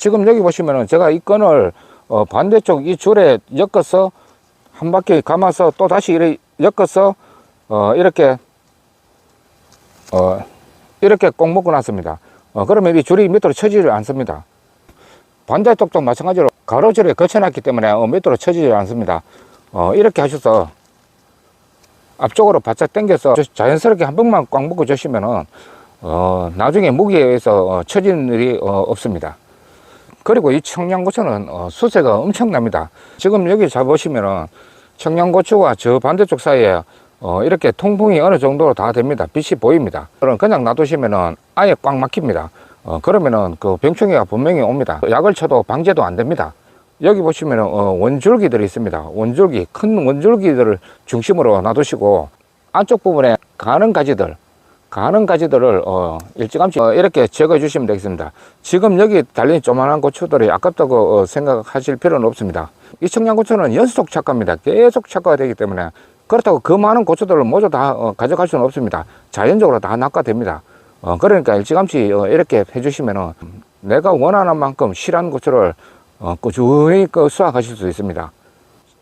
지금 여기 보시면은 제가 이 끈을 어, 반대쪽 이 줄에 엮어서 한 바퀴 감아서 또 다시 이렇게 엮어서 어, 이렇게 어, 이렇게 꼭 묶어 놨습니다. 어, 그러면 이 줄이 밑으로 쳐지지 않습니다. 반대쪽도 마찬가지로 가로줄에 거쳐놨기 때문에 어, 밑으로 쳐지지 않습니다. 어, 이렇게 하셔서 앞쪽으로 바짝 당겨서 자연스럽게 한 번만 꽉 묶어 주시면은 어, 나중에 무게에 의해서 어, 처지는 일이 어, 없습니다. 그리고 이 청양고추는 어, 수세가 엄청납니다. 지금 여기 잘 보시면은 청양고추와 저 반대쪽 사이에 어, 이렇게 통풍이 어느 정도로 다 됩니다. 빛이 보입니다. 그럼 그냥 놔두시면은 아예 꽉 막힙니다. 어, 그러면은 그 병충해가 분명히 옵니다. 약을 쳐도 방제도 안 됩니다. 여기 보시면은 어, 원줄기들이 있습니다. 원줄기, 큰 원줄기들을 중심으로 놔두시고 안쪽 부분에 가는 가지들, 가는 가지들을 어, 일찌감치 어, 이렇게 제거해 주시면 되겠습니다. 지금 여기 달린 조만한 고추들이 아깝다고 어, 생각하실 필요는 없습니다. 이 청양고추는 연속 착과입니다. 계속 착과가 되기 때문에 그렇다고 그 많은 고추들을 모두 다 어, 가져갈 수는 없습니다. 자연적으로 다 낙과됩니다. 어, 그러니까 일찌감치 어, 이렇게 해주시면은 내가 원하는 만큼 실한 고추를 어, 꾸준히 그 수확하실 수 있습니다.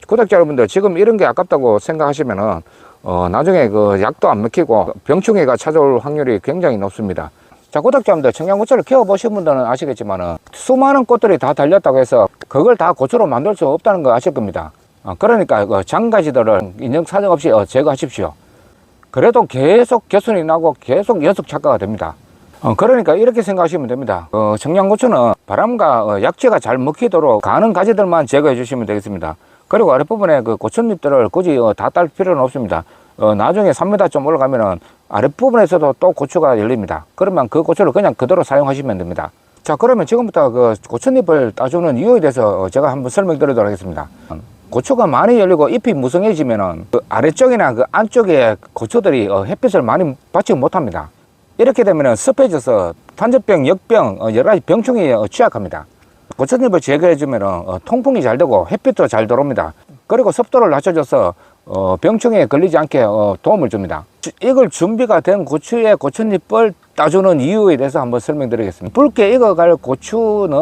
구독자 여러분들 지금 이런 게 아깝다고 생각하시면은 어, 나중에 그 약도 안 먹히고 병충해가 찾아올 확률이 굉장히 높습니다. 자, 구독자분들 청양고추를 키워보신 분들은 아시겠지만은 수많은 꽃들이 다 달렸다고 해서 그걸 다 고추로 만들 수 없다는 거 아실 겁니다. 어, 그러니까 그 장가지들을 인정사정 없이 어, 제거하십시오. 그래도 계속 개순이 나고 계속 연속 착과가 됩니다. 어, 그러니까 이렇게 생각하시면 됩니다. 어, 청양고추는 바람과 어, 약재가 잘 먹히도록 가는 가지들만 제거해 주시면 되겠습니다. 그리고 아랫부분에 그 고추잎들을 굳이 어, 다딸 필요는 없습니다. 어, 나중에 3m 좀 올라가면은 아랫부분에서도 또 고추가 열립니다. 그러면 그 고추를 그냥 그대로 사용하시면 됩니다. 자, 그러면 지금부터 그 고추잎을 따주는 이유에 대해서 어, 제가 한번 설명드리도록 하겠습니다. 고추가 많이 열리고 잎이 무성해지면은 그 아래쪽이나 그 안쪽에 고추들이 어, 햇빛을 많이 받지 못합니다. 이렇게 되면은 습해져서 탄저병, 역병, 어, 여러 가지 병충해에 어, 취약합니다. 고추잎을 제거해주면은 어, 통풍이 잘 되고 햇빛도 잘 들어옵니다. 그리고 습도를 낮춰줘서 어, 병충해에 걸리지 않게 어, 도움을 줍니다. 주- 익을 준비가 된 고추의 고추잎을 따주는 이유에 대해서 한번 설명드리겠습니다. 붉게 익어갈 고추는